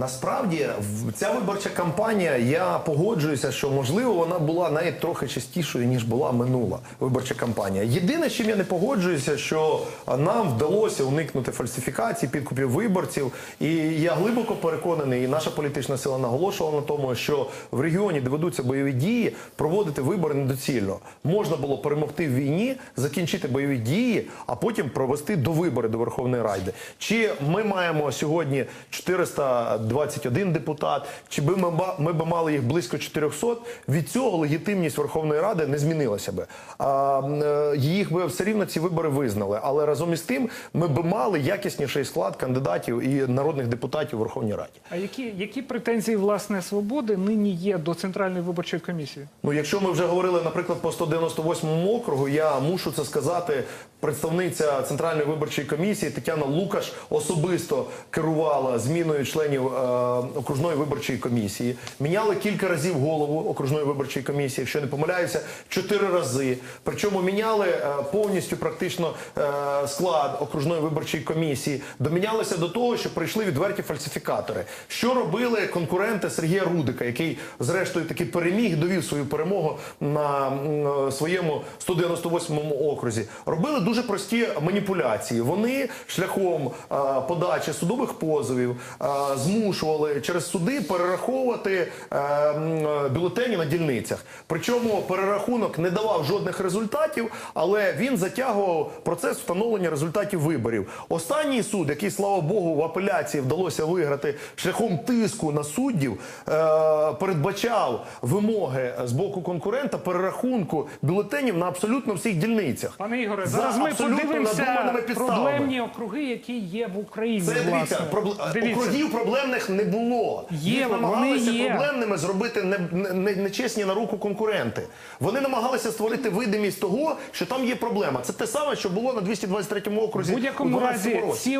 Насправді, ця виборча кампанія, я погоджуюся, що можливо вона була навіть трохи частішою ніж була минула виборча кампанія. Єдине, з чим я не погоджуюся, що нам вдалося уникнути фальсифікацій, підкупів виборців. І я глибоко переконаний, і наша політична сила наголошувала на тому, що в регіоні, де ведуться бойові дії, проводити вибори недоцільно. Можна було перемогти в війні, закінчити бойові дії, а потім провести до вибори до Верховної Ради. Чи ми маємо сьогодні 421 депутат, чи би ми, ми би мали їх близько 400, від цього легітимність Верховної Ради не змінилася би. А, е, їх би все рівно ці вибори визнали. Але разом із тим ми би мали якісніший склад кандидатів і народних депутатів у Верховній Раді. А які, які претензії власне свободи нині є до центральної виборчої комісії? Ну, якщо ми вже говорили, наприклад, по 198 округу, я мушу це сказати. Представниця центральної виборчої комісії Тетяна Лукаш особисто керувала зміною членів е, окружної виборчої комісії. Міняли кілька разів голову окружної виборчої комісії, якщо не помиляюся, чотири рази. Причому міняли е, повністю практично е, склад окружної виборчої комісії. Домінялися до того, що прийшли відверті фальсифікатори. Що робили конкуренти Сергія Рудика, який зрештою таки переміг, довів свою перемогу на своєму 198-му окрузі. Робили дуже прості маніпуляції. Вони шляхом е, подачі судових позовів е, змушували через суди перераховувати е, бюлетені на дільницях. Причому перерахунок не давав жодних результатів, але він затягував процес встановлення результатів виборів. Останній суд, який, слава Богу, в апеляції вдалося виграти шляхом тиску на суддів, е, передбачав вимоги з боку конкурента перерахунку бюлетенів на абсолютно всіх дільницях. Пане Ігоре, За зараз ми подивимося проблемні округи, які є в Україні. Це дивіться, пробл... Дивіться. округів проблемних не було. Є, Їх вони намагалися є. проблемними зробити не, не, не- нечесні на руку конкуренти. Вони намагалися створити видимість того, що там є проблема. Це те саме, що було на 223 окрузі будь-якому у 12 разі році. ці